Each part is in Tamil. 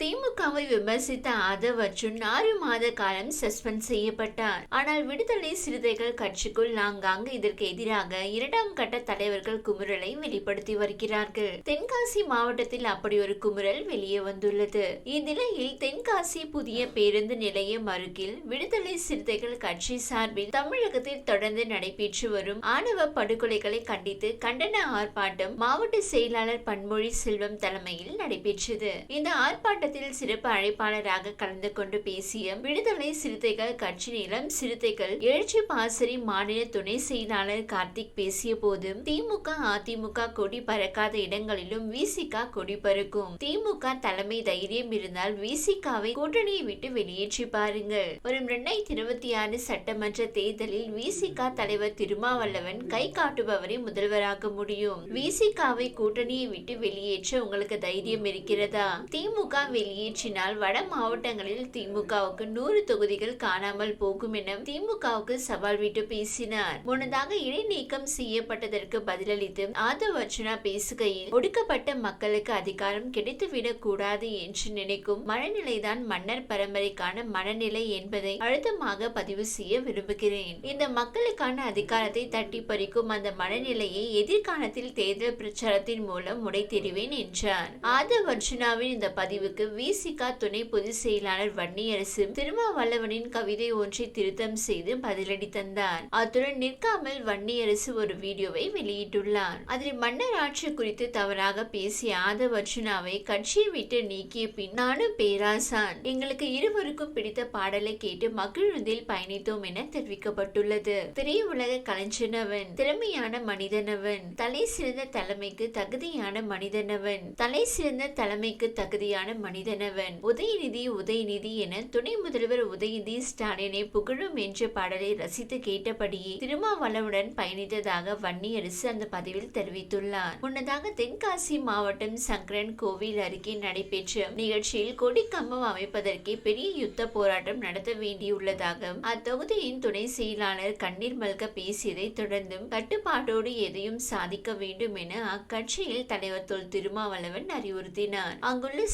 திமுகவை விமர்சித்த ஆதவ் அர்ஜுன் ஆறு மாத காலம் சஸ்பெண்ட் செய்யப்பட்டார். ஆனால் விடுதலை சிறுத்தைகள் கட்சிக்குள் ஆங்காங்கு இதற்கு எதிராக இரண்டாம் கட்ட தலைவர்கள் குமுறலை வெளிப்படுத்தி வருகிறார்கள். தென்காசி மாவட்டத்தில் அப்படி ஒரு குமுறல் வெளியே வந்துள்ளது. இந்நிலையில் தென்காசி புதிய பேருந்து நிலையம் அருகில் விடுதலை சிறுத்தைகள் கட்சி சார்பில் தமிழகத்தில் தொடர்ந்து நடைபெற்று வரும் ஆணவ படுகொலைகளை கண்டித்து கண்டன ஆர்ப்பாட்டம் மாவட்ட செயலாளர் பன்மொழி செல்வம் தலைமையில் நடைபெற்றது. இந்த ஆர்ப்பாட்டத்தில் சிறப்பு அழைப்பாளராக கலந்து கொண்டு பேசிய விடுதலை சிறுத்தைகள் கட்சி நிலம் சிறுத்தைகள் எழுச்சி பாசறை மாநில துணை செயலாளர் கார்த்திக் பேசிய போது திமுக அதிமுக கொடி பறக்காத இடங்களிலும் விசிக கொடி பறக்கும். திமுக தலைமை தைரியம் இருந்தால் விசிகாவை கூட்டணியை விட்டு வெளியேற்றி பாருங்கள். வரும் இரண்டாயிரத்தி இருபத்தி ஆறு சட்டமன்ற தேர்தலில் விசிகா தலைவர் திருமாவளவன் கை காட்டுபவரை முதல்வராக முடியும். விசிகாவை கூட்டணியை விட்டு வெளியேற்ற உங்களுக்கு தைரியம் இருக்கிறதா? திமுக வெளியேற்றினால் வட மாவட்டங்களில் திமுகவுக்கு நூறு தொகுதிகள் காணாமல் போகும் என திமுகவுக்கு சவால் விட்டு பேசினார். முன்னதாக இடைநீக்கம் செய்யப்பட்டதற்கு பதிலளித்து ஆதவ் அர்ச்சனா பேசுகையில் ஒடுக்கப்பட்ட மக்களுக்கு அதிகாரம் கிடைத்துவிடக் கூடாது என்று நினைக்கும் மனநிலைதான் மன்னர் பரம்பரைக்கான மனநிலை என்பதை அழுத்தமாக பதிவு செய்ய விரும்புகிறேன். இந்த மக்களுக்கான அதிகாரத்தை தட்டி பறிக்கும் அந்த மனநிலையை எதிர்காலத்தில் தேர்தல் பிரச்சாரத்தின் மூலம் உடைத்தெறிவேன் என்றார். ஆதவ் அர்ச்சனாவின் இந்த பதிவுக்கு விசிகா துணை பொதுச் செயலாளர் வன்னியரசு திருமாவளவனின் கவிதை ஒன்றை திருத்தம் செய்து பதிலடி தந்தார் அத்துடன் நிற்காமல் வன்னியரசு ஒரு வீடியோவை வெளியிட்டுள்ளார். அதில் மன்னர் ஆட்சி குறித்து தவறாக பேசிய ஆதவ் அர்ஜுனாவை கட்சியை விட்டு நீக்கிய பின் நானும் பேராசான். எங்களுக்கு இருவருக்கும் பிடித்த பாடலை கேட்டு மகிழ்வதில் பயணித்தோம் என தெரிவிக்கப்பட்டுள்ளது. திரையுலக கலைஞனவன் திறமையான மனிதனவன் தலை சிறந்த தலைமைக்கு தகுதியான மனிதனவன் தலை சிறந்த தலைமைக்கு தகுதியான மனிதனவன். உதயநிதி உதயநிதி என துணை முதல்வர் உதயநிதி ஸ்டாலினை புகழும் என்ற பாடலை ரசித்து கேட்டபடியே திருமாவளவுடன் பயணித்ததாக வன்னியரசு அந்த பதிவில் தெரிவித்துள்ளார். முன்னதாக தென்காசி மாவட்டம் சங்கரன் கோவில் அருகே நடைபெற்ற நிகழ்ச்சியில் கொடிக்கம்பம் அமைப்பதற்கே பெரிய யுத்த போராட்டம் நடத்த வேண்டியுள்ளதாக அத்தொகுதியின் துணை செயலாளர் கண்ணீர் மல்க பேசியதை தொடர்ந்தும் கட்டுப்பாட்டோடு எதையும் சாதிக்க வேண்டும் என அக்கட்சியில் தலைவர் தொல் திருமாவளவன் அறிவுறுத்தினார். அங்குள்ள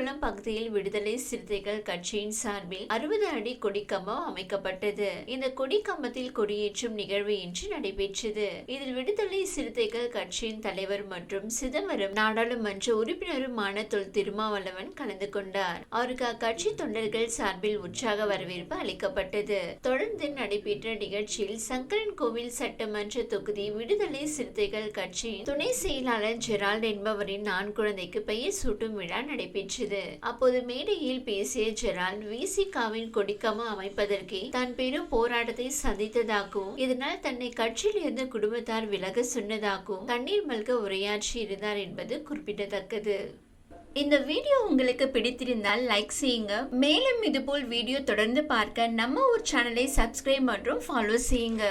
செல்வக்குளம் பகுதியில் விடுதலை சிறுத்தைகள் கட்சியின் சார்பில் அறுபது அடி கொடிக்கம்பம் அமைக்கப்பட்டது. இந்த கொடிக்கம்பத்தில் கொடியேற்றும் நிகழ்வு இன்று நடைபெற்றது. இதில் விடுதலை சிறுத்தைகள் கட்சியின் தலைவர் மற்றும் சிதம்பரம் நாடாளுமன்ற உறுப்பினருமான தொல் திருமாவளவன் கலந்து கொண்டார். அவருக்கு அக்கட்சி தொண்டர்கள் சார்பில் உற்சாக வரவேற்பு அளிக்கப்பட்டது. தொடர்ந்து நடைபெற்ற நிகழ்ச்சியில் சங்கரன் கோவில் சட்டமன்ற தொகுதி விடுதலை சிறுத்தைகள் கட்சி துணை செயலாளர் ஜெரால்ட் என்பவரின் நான் குழந்தைக்கு பெயர் சூட்டும் விழா நடைபெற்றது. அப்போது மேடையில் பேசிய ஜெரால்ட் விசிகாவின் கொடிக்கமா அமைப்பதற்கே தான் பெரும் போராட்டத்தை சந்தித்ததாகவும் இதனால் தன்னை கட்சியில் இருந்து குடும்பத்தார் விலக சொன்னதாகவும் கண்ணீர் மல்க உரையாற்றி இருந்தார் என்பது குறிப்பிடத்தக்கது. இந்த வீடியோ உங்களுக்கு பிடித்திருந்தால் லைக் செய்யுங்க. மேலும் இதுபோல் வீடியோ தொடர்ந்து பார்க்க நம்ம ஒரு சேனலை சப்ஸ்கிரைப் மற்றும் ஃபாலோ செய்யுங்க.